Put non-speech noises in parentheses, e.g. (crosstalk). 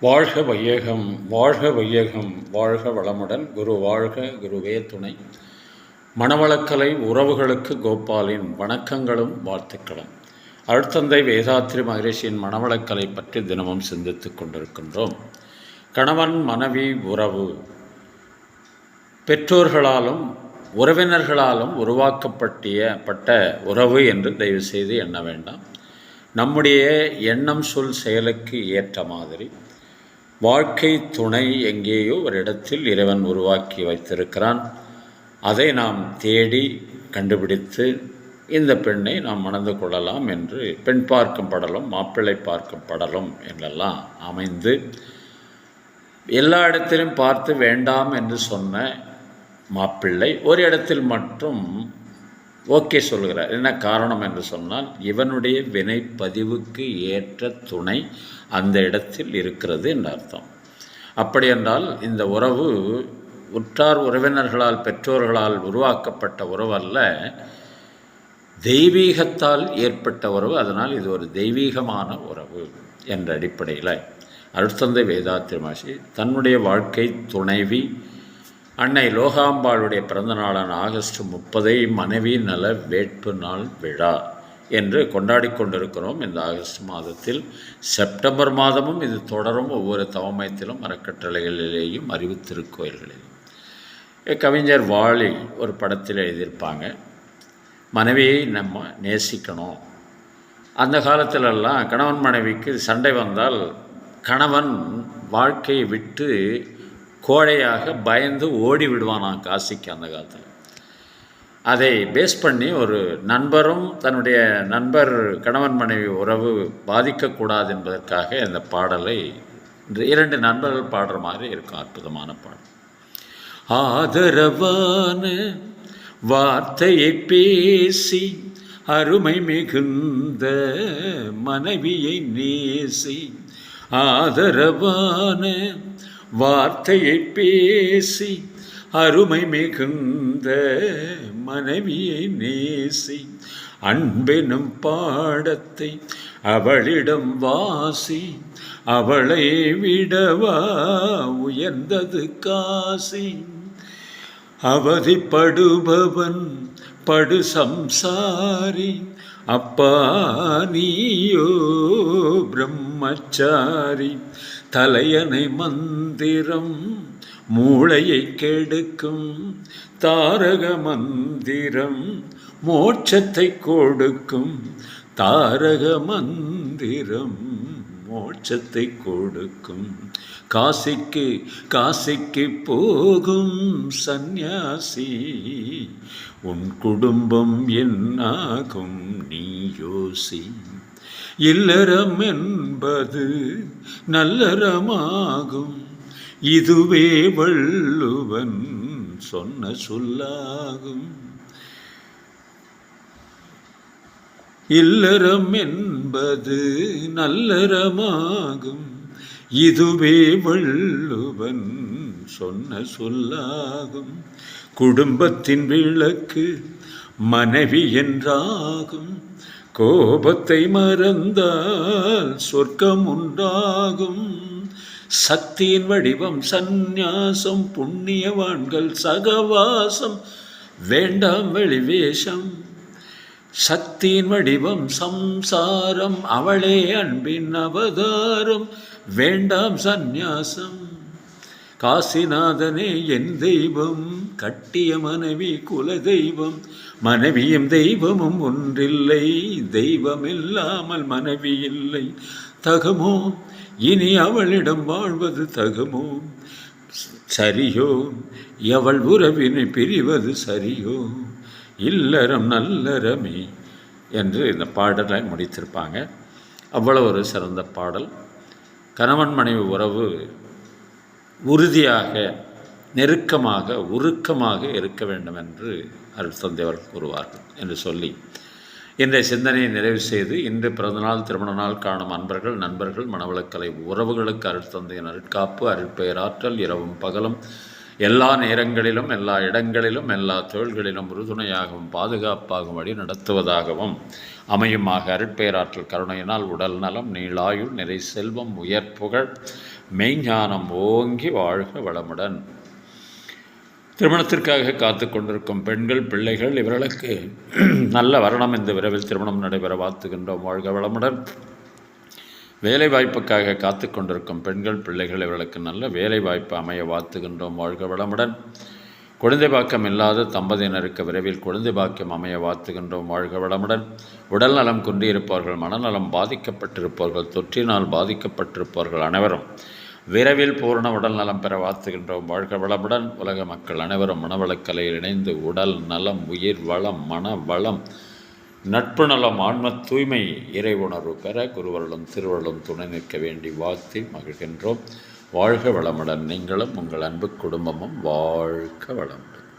வாழ்க வையகம் வாழ்க வையகம் வாழ்க வளமுடன். குரு வாழ்க குருவே துணை. மணவளக்கலை உறவுகளுக்கு கோபாலின் வணக்கங்களும் வாழ்த்துக்களும். அழுத்தந்தை வேதாத்ரி மகரிஷியின் மணவளக்கலை பற்றி தினமும் சிந்தித்துக் கொண்டிருக்கின்றோம். கணவன் மனைவி உறவு. பெற்றோர்களாலும் உறவினர்களாலும் உருவாக்கப்பட்டிய பட்ட உறவு என்று தயவு செய்து எண்ண வேண்டாம். நம்முடைய எண்ணம் சொல் செயலுக்கு ஏற்ற மாதிரி வாழ்க்கை துணை எங்கேயோ ஒரு இடத்தில் இறைவன் உருவாக்கி வைத்திருக்கிறான். அதை நாம் தேடி கண்டுபிடித்து இந்த பெண்ணை நாம் மணந்து கொள்ளலாம் என்று பெண் பார்க்கும் படலும் மாப்பிள்ளை பார்க்கும் படலும் என்றெல்லாம் அமைந்து எல்லா இடத்திலும் பார்த்து வேண்டாம் என்று சொன்ன மாப்பிள்ளை ஒரு இடத்தில் மட்டும் ஓகே சொல்கிறார் என்ன காரணம் என்று சொன்னால் இவனுடைய வினைப்பதிவுக்கு ஏற்ற துணை அந்த இடத்தில் இருக்கிறது என்று அர்த்தம். அப்படி என்றால் இந்த உறவு உற்றார் உறவினர்களால் பெற்றோர்களால் உருவாக்கப்பட்ட உறவு அல்ல. தெய்வீகத்தால் ஏற்பட்ட உறவு அதனால் இது ஒரு தெய்வீகமான உறவு என்ற அடிப்படையில் அருட்தந்தை வேதாத்திரி மாசி தன்னுடைய வாழ்க்கை துணைவி அன்னை லோகாம்பாளுடைய பிறந்த நாளான ஆகஸ்ட் முப்பதை மனைவி நல வேட்பு நாள் விழா என்று கொண்டாடி கொண்டிருக்கிறோம். இந்த ஆகஸ்ட் மாதத்தில் செப்டம்பர் மாதமும் இது தொடரும். ஒவ்வொரு தவமயத்திலும் அறக்கட்டளைகளிலேயும் அறிவுத்திருக்கோயில்களிலும் கவிஞர் வாலி ஒரு படத்தில் எழுதியிருப்பாங்க. மனைவியை நம்ம நேசிக்கணும். அந்த காலத்திலெல்லாம் கணவன் மனைவிக்கு சண்டை வந்தால் கணவன் வாழ்க்கையை விட்டு கோழையாக பயந்து ஓடி விடுவானான் காசிக்கு அந்த காலத்தில். அதை பேஸ் பண்ணி ஒரு நண்பரும் தன்னுடைய நண்பர் கணவன் மனைவி உறவு பாதிக்கக்கூடாது என்பதற்காக இந்த பாடலை இரண்டு நண்பர்கள் பாடுற மாதிரி இருக்கும் அற்புதமான பாடல். ஆதரவான வார்த்தையை பேசி அருமை மிகுந்த மனைவியை நேசி ஆதரவான வார்த்தையை பேசி அருமை மிகுந்த மனைவியை நேசி அன்பெனும் பாடத்தை அவளிடம் வாசி அவளை விடவா உயர்ந்தது காசி. அவதிப்படுபவன் படு சம்சாரி அப்பா நீயோ பிரம்ம பிரம்மச்சாரி தலையணை மந்திரம் மூளையை கெடுக்கும் தாரக மந்திரம் மோட்சத்தை கொடுக்கும் தாரக மந்திரம் மோட்சத்தை கொடுக்கும். காசிக்கு காசிக்கு போகும் சந்நியாசி உன் குடும்பம் என்னாகும் நீ யோசி. இல்லறம் என்பது நல்லறமாகும். இதுவே வள்ளுவன் சொன்ன சொல்லாகும். இல்லறம் என்பது நல்லறமாகும். இதுவே வள்ளுவன் சொன்ன சொல்லாகும். குடும்பத்தின் விளக்கு மனைவி என்றாகும் கோபத்தை மறந்தால் சொர்க்கம் உண்டாகும். சக்தியின் வடிவம் சந்நியாசம் புண்ணியவான்கள் சகவாசம் வேண்டாம் வெளிவேஷம். சக்தியின் வடிவம் சம்சாரம் அவளே அன்பின் அவதாரம் வேண்டாம் சந்நியாசம். காசிநாதனே என் தெய்வம் கட்டிய மனைவி குல தெய்வம் மனைவியும் தெய்வமும் ஒன்றில்லை தெய்வம் இல்லாமல் மனைவி இல்லை. தகமோ? இனி அவளிடம் வாழ்வது தகமோ? சரியோ? எவள் உறவினை பிரிவது சரியோ? இல்லறம் நல்லறமே என்று இந்த பாடலை முடித்திருப்பாங்க. அவ்வளோ ஒரு சிறந்த பாடல். கணவன் மனைவி உறவு உறுதியாக நெருக்கமாக உருக்கமாக இருக்க வேண்டும் என்று அருள் தந்தைவர் கூறுவார்கள் என்று சொல்லி இன்றைய சிந்தனையை நிறைவு செய்து இன்று பிறந்தநாள் திருமண நாள் காணும் அன்பர்கள் நண்பர்கள் மனவளக்கலை உறவுகளுக்கு அருள் தந்தையின் அருட்காப்பு அருட்பெயராற்றல் இரவும் பகலும் எல்லா நேரங்களிலும் எல்லா இடங்களிலும் எல்லா தொழில்களிலும் உறுதுணையாகவும் பாதுகாப்பாகும் வழி நடத்துவதாகவும் அமையுமாக அருட்பெயராற்றல் கருணையினால் உடல் நலம் நீளாயுள் நிறை செல்வம் உயர் புகழ் மெய்ஞானம் ஓங்கி வாழ்க வளமுடன். திருமணத்திற்காக காத்து கொண்டிருக்கும் பெண்கள் பிள்ளைகள் இவர்களுக்கு (clears throat) நல்ல வரணம் இந்த விரைவில் திருமணம் நடைபெற வாழ்த்துகின்றோம். வாழ்க வளமுடன். வேலை வாய்ப்புக்காக காத்து கொண்டிருக்கும் பெண்கள் பிள்ளைகள் இவர்களுக்கு நல்ல வேலை வாய்ப்பு அமைய வாழ்த்துகின்றோம். வாழ்க வளமுடன். குழந்தை பாக்கம் இல்லாத தம்பதியினருக்கு விரைவில் குழந்தை பாக்கியம் அமைய வாழ்த்துகின்றோம். வாழ்க வளமுடன். உடல் நலம் குன்றியிருப்பவர்கள் மனநலம் பாதிக்கப்பட்டிருப்பவர்கள் தொற்றினால் பாதிக்கப்பட்டிருப்பவர்கள் அனைவரும் விரைவில் பூரண உடல் நலம் பெற வாழ்த்துகின்றோம். வாழ்க வளமுடன். உலக மக்கள் அனைவரும் மனவளக்கலையில் இணைந்து உடல் நலம் உயிர் வளம் மன வளம் நட்பு நலம் ஆன்ம தூய்மை இறை உணர்வு பெற குருவர்களும் திருவருளும் துணை நிற்க வேண்டி வாழ்த்தி மகிழ்கின்றோம். வாழ்க வளமுடன். நீங்களும் உங்கள் அன்பு குடும்பமும் வாழ்க வளமுடன்.